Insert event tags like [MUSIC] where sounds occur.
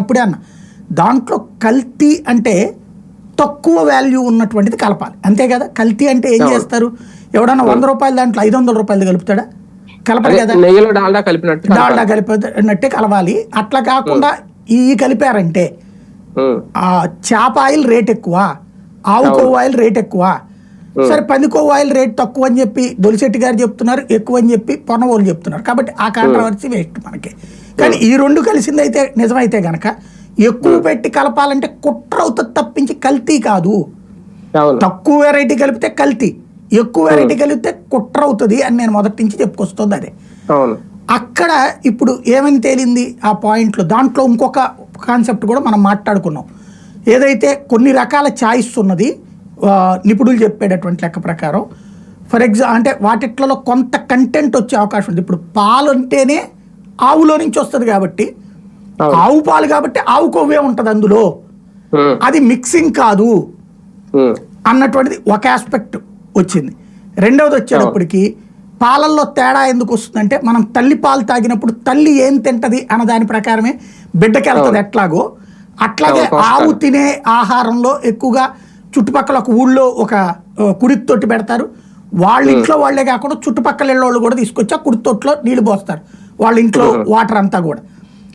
అప్పుడే అన్న. దాంట్లో కల్తీ అంటే తక్కువ వాల్యూ ఉన్నటువంటిది కలపాలి. అంతే కదా? కల్తీ అంటే ఏం చేస్తారు? ఎవడన్నా వంద రూపాయలు దాంట్లో ఐదు వందల రూపాయలు కలుపుతాడా? కలపడు అదే కదా? నెయ్యిలో డాల్డా కలిపినట్టు కలపాలి. డాల్డా కలిపినట్టే కలవాలి. అట్లా కాకుండా ఈ కలిపారంటే ఆ చేప ఆయిల్ రేట్ ఎక్కువ ఆవు కొవ్వు ఆయిల్ రేట్ ఎక్కువ. సరే పంది కొవ్వు ఆయిల్ రేట్ తక్కువ అని చెప్పి దొలిశెట్టి గారు చెప్తున్నారు ఎక్కువ అని చెప్పి పొన్నవోలు చెప్తున్నారు. కాబట్టి ఆ కాంట్రవర్సీ వేస్ట్ మనకి. కానీ ఈ రెండు కలిసిందైతే నిజమైతే గనక ఎక్కువ పెట్టి కలపాలంటే కుట్ర అవుతుంది తప్పించి కల్తీ కాదు. తక్కువ వెరైటీ కలిపితే కల్తీ. ఎక్కువ వెరైటీ కలిపితే కుట్ర అవుతుంది అని నేను మొదటి నుంచి చెప్పుకొస్తుంది అదే. అక్కడ ఇప్పుడు ఏమని తేలింది ఆ పాయింట్లో? దాంట్లో ఇంకొక కాన్సెప్ట్ కూడా మనం మాట్లాడుకున్నాం. ఏదైతే కొన్ని రకాల ఛాయిస్ ఉన్నది నిపుణులు చెప్పేటటువంటి లెక్క ప్రకారం ఫర్ ఎగ్జా అంటే వాటిట్లలో కొంత కంటెంట్ వచ్చే అవకాశం ఉంది. ఇప్పుడు పాలు అంటేనే ఆవులో నుంచి వస్తుంది కాబట్టి. ఆవు పాలు కాబట్టి ఆవు కొవ్వే ఉంటుంది అందులో. అది మిక్సింగ్ కాదు అన్నటువంటిది ఒక ఆస్పెక్ట్ వచ్చింది. రెండవది వచ్చేటప్పటికి పాలల్లో తేడా ఎందుకు వస్తుందంటే మనం తల్లి పాలు తాగినప్పుడు తల్లి ఏం తింటది అన్న దాని ప్రకారమే బిడ్డకి వెళ్తుంది ఎట్లాగో. అట్లాగే ఆవు తినే ఆహారంలో ఎక్కువగా చుట్టుపక్కల ఒక ఊళ్ళో ఒక ఆ, కుడితి తొట్టి పెడతారు. వాళ్ళ ఇంట్లో వాళ్ళే కాకుండా చుట్టుపక్కల ఇళ్ళ వాళ్ళు కూడా తీసుకొచ్చి ఆ కుడితి తొట్టులో నీళ్ళు పోస్తారు. వాళ్ళ ఇంట్లో [LAUGHS] వాటర్ అంతా కూడా.